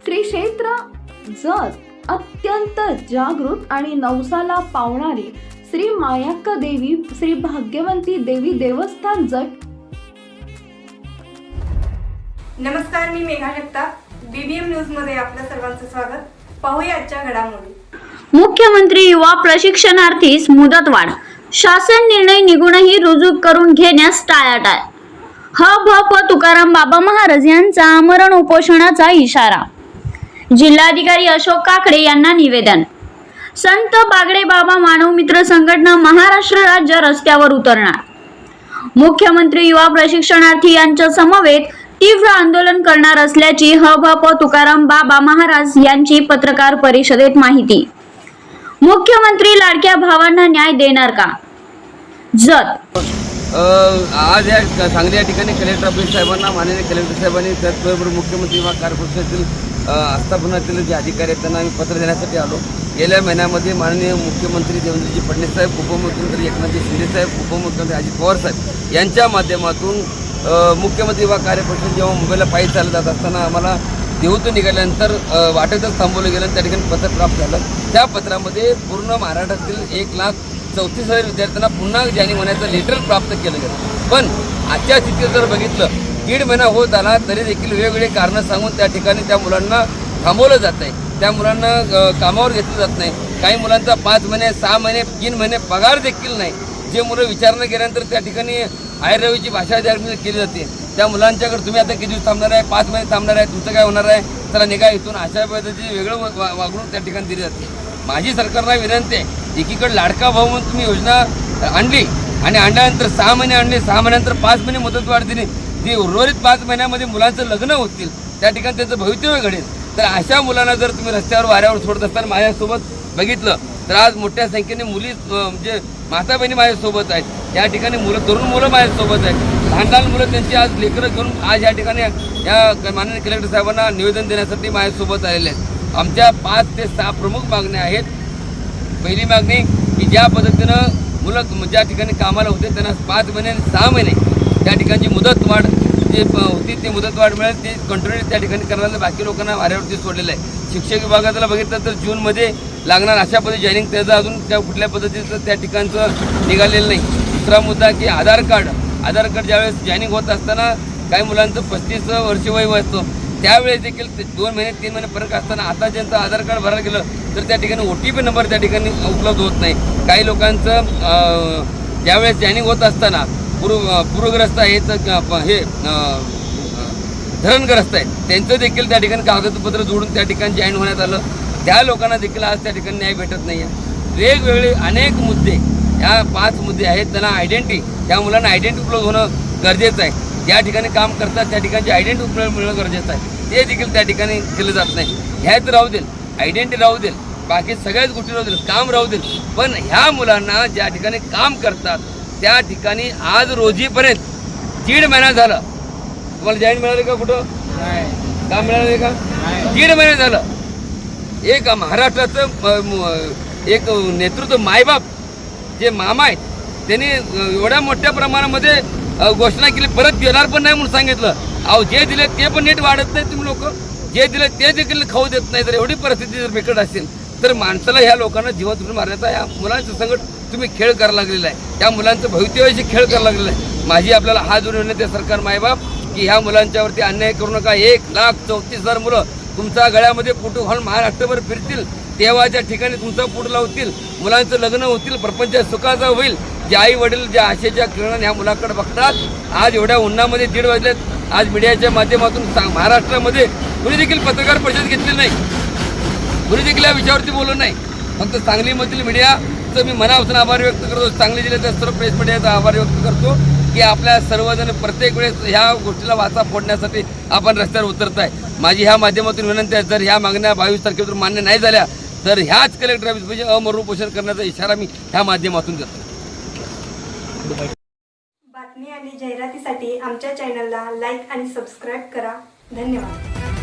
श्री क्षेत्र जत अत्यंत जागृत आणि नवसाला पावणारी श्री मायाक्का देवी श्री भाग्यवंती देवी देवस्थान जट नमस्कार मी मेघा जगताप. बीबीएम न्यूजमध्ये आपल्या सर्वांचं स्वागत. पाहूया आजच्या घडामोडी. मुख्यमंत्री युवा प्रशिक्षणार्थीस मुदतवाढ. शासन निर्णय निघूनही रुजू करून घेण्यास टाळाटाळ. ह भ प तुकाराम बाबा महाराज यांचा आमरण उपोषणाचा इशारा. जिल्हाधिकारी अशोक काकडे यांना निवेदन. संत बागडे बाबा मानव मित्र संघटना महाराष्ट्र राज्य रस्त्यावर उतरणार. मुख्यमंत्री युवा प्रशिक्षणार्थी यांच्या समवेत तीव्र आंदोलन करणार असल्याची ह भ प तुकाराम बाबा महाराज यांची पत्रकार परिषदेत माहिती. मुख्यमंत्री लाडक्या भावांना न्याय देणार का? जत. आज या सांगली या ठिकाणी कलेक्टर ऑफिस साहेबांना माननीय कलेक्टर साहेबांनी त्याचबरोबर मुख्यमंत्री व कॉर्पोरेशनातील आस्थापनातील जे अधिकारी आहेत त्यांना आम्ही पत्र देण्यासाठी आलो. गेल्या महिन्यामध्ये माननीय मुख्यमंत्री देवेंद्रजी फडणवीस साहेब उपमुख्यमंत्री एकनाथजी शिंदे साहेब उपमुख्यमंत्री अजित पवार साहेब यांच्या माध्यमातून मुख्यमंत्री व कार्यपरिषद जेव्हा मुंबईला पायी चालत जात असताना आम्हाला देहूतून निघाल्यानंतर वाटेतच थांबवलं गेलं. त्या ठिकाणी पत्र प्राप्त झालं. त्या पत्रामध्ये पूर्ण महाराष्ट्रातील एक लाख चौतीस हजार विद्यार्थ्यांना पुन्हा जानी होण्याचं लेटर प्राप्त केलं गेलं. पण आजच्या स्थितीत जर बघितलं दीड महिना होत आला तरी देखील वेगवेगळी कारणं सांगून त्या ठिकाणी त्या मुलांना थांबवलं जात आहे त्या मुलांना कामावर घेतलं जात नाही. काही मुलांचा पाच महिने सहा महिने तीन महिने पगार देखील नाही. जे मुलं विचारणं केल्यानंतर त्या ठिकाणी आयरवीची भाषा त्या केली जाते. त्या मुलांच्याकडे तुम्ही आता किती दिवस थांबणार आहे? पाच महिने थांबणार आहे? तुमचं काय होणार आहे? त्याला निघा इथून. अशा पद्धतीची वेगळं वा- वागणूक त्या ठिकाणी दिली जाते. माझी सरकारला विनंती आहे एकीकडे लाडका भाऊ म्हणून तुम्ही योजना आणली आणि आणल्यानंतर सहा महिने आणले सहा महिन्यानंतर पाच महिने मुदतवाढ दिली ती उर्वरित पाच महिन्यामध्ये मुलांचं लग्न होतील त्या ठिकाणी त्यांचं भवितव्य घडेल. तर अशा मुलांना जर तुम्ही रस्त्यावर वाऱ्यावर सोडत असताना माझ्यासोबत बघितलं तर आज मोठ्या संख्येने मुली म्हणजे माता बहिणी माझ्यासोबत आहेत. या ठिकाणी मुलं तरुण मुलं माझ्यासोबत आहेत. लहान लहान मुलं त्यांची आज लेकरं घेऊन आज या ठिकाणी या माननीय कलेक्टर साहेबांना निवेदन देण्यासाठी माझ्यासोबत आलेले आहेत. आमच्या पाच ते सहा प्रमुख मागण्या आहेत. पहिली मागणी की ज्या पद्धतीनं मुलं ज्या ठिकाणी कामाला होते त्यांना पाच महिने सहा महिने त्या ठिकाणची मुदतवाढ जे होती ती मुदतवाढ मिळेल ती कंटिन्यू त्या ठिकाणी करणार बाकी लोकांना वाऱ्यावरती सोडलेलं आहे. शिक्षक विभागाला बघितलं तर जूनमध्ये लागणार अशा पद्धती जॉईनिंग त्याचं अजून त्या कुठल्या पद्धतीचं त्या ठिकाणचं निघालेलं नाही. दुसरा मुद्दा की आधार कार्ड. आधार कार्ड ज्यावेळेस जॉईनिंग होत असताना काही मुलांचं पस्तीस वर्ष वय असतो. त्यावेळेस देखील ते दोन महिने तीन महिने फरक असताना आता ज्यांचं आधार कार्ड भरायला गेलं तर त्या ठिकाणी ओ टी पी नंबर त्या ठिकाणी उपलब्ध होत नाही. काही लोकांचं ज्यावेळेस जॉईनिंग होत असताना पूर पूरग्रस्त आहेत हे धरणग्रस्त आहेत. त्यांचं देखील त्या ठिकाणी कागदपत्र जोडून त्या ठिकाणी जॉईन होण्यात आलं. त्या लोकांना देखील आज त्या ठिकाणी न्याय भेटत नाही आहे वेगवेगळे अनेक मुद्दे या पाच मुद्दे आहेत. त्यांना आयडेंटिटी त्या मुलांना आयडेंटिटी उपलब्ध होणं गरजेचं आहे. ज्या ठिकाणी काम करतात त्या ठिकाणची आयडेंटिटी उपलब्ध मिळणं गरजेचं आहे. ते देखील त्या ठिकाणी केलं जात नाही. ह्यात राहू देईल आयडेंटिटी राहू देईल बाकी सगळ्याच गोष्टी राहू देईल काम राहू देईल पण ह्या मुलांना ज्या ठिकाणी काम करतात त्या ठिकाणी आज रोजीपर्यंत दीड महिना झाला. तुम्हाला जॉईन मिळाले का कुठं? काम मिळाले का? दीड महिने झालं. एक महाराष्ट्राचं एक नेतृत्व मायबाप जे मामा आहेत त्यांनी एवढ्या मोठ्या प्रमाणामध्ये घोषणा केली. परत देणार पण नाही म्हणून सांगितलं. अहो जे दिले ते पण नीट वाढत नाही तुम्ही लोक. जे दिले ते देखील खाऊ देत नाही. तर एवढी परिस्थिती जर बिकट असेल तर माणसाला ह्या लोकांना जीवन मारण्याचा या मुलांचं संकट तुम्ही खेळ करायला लागलेला आहे. त्या मुलांचं भवितव्याशी खेळ करायला लागलेला आहे. माझी आपल्याला हा जोडून विनंती आहे सरकार मायबाप की ह्या मुलांच्यावरती अन्याय करू नका. एक लाख चौतीस हजार मुलं तुमच्या गळ्यामध्ये फोटो घालून महाराष्ट्रभर फिरतील. देवाच्या ठिकाणी तुमचा फोट लावतील. मुलांचं लग्न होतील. प्रपंच सुखाचा होईल. जे आई वडील ज्या आशेच्या किरणाने ह्या मुलाकडे बघतात आज एवढ्या उन्हामध्ये दीड वाजलेत. आज मीडियाच्या माध्यमातून सांग महाराष्ट्रामध्ये कुणी देखील पत्रकार परिषद घेतली नाही. कुणी देखील या विषयावरती बोलू नाही. फक्त सांगलीमधील मीडिया मीडियाचं मी मनापासून आभार व्यक्त करतो. सांगली जिल्ह्याच्या सर्व प्रेस मीडियाचा आभार व्यक्त करतो की आपल्या सर्वजण प्रत्येक वेळेस ह्या गोष्टीला वाचा फोडण्यासाठी आपण रस्त्यावर उतरत आहे माझी ह्या माध्यमातून विनंती आहे जर ह्या मागण्या बावीस तारखेतून मान्य नाही झाल्या तर ह्याच कलेक्टर ऑफिस अमरू पोषण करण्याचा इशारा मी ह्या माध्यमातून देतो. बातमी आणि जाहिरातीसाठी आमच्या चॅनलला लाईक आणि सबस्क्राईब करा. धन्यवाद.